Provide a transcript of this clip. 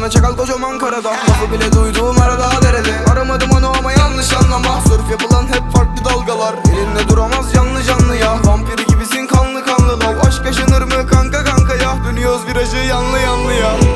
Bana çakal kocaman karada. Lafı bile duyduğum arada derede. Aramadım onu ama yanlış anlama. Sörf yapılan hep farklı dalgalar. Elinde duramaz canlı canlı ya. Vampir gibisin kanlı kanlı. Lol Aşk yaşanır mı kanka kanka ya? Dönüyoruz virajı yanlı yanlı ya.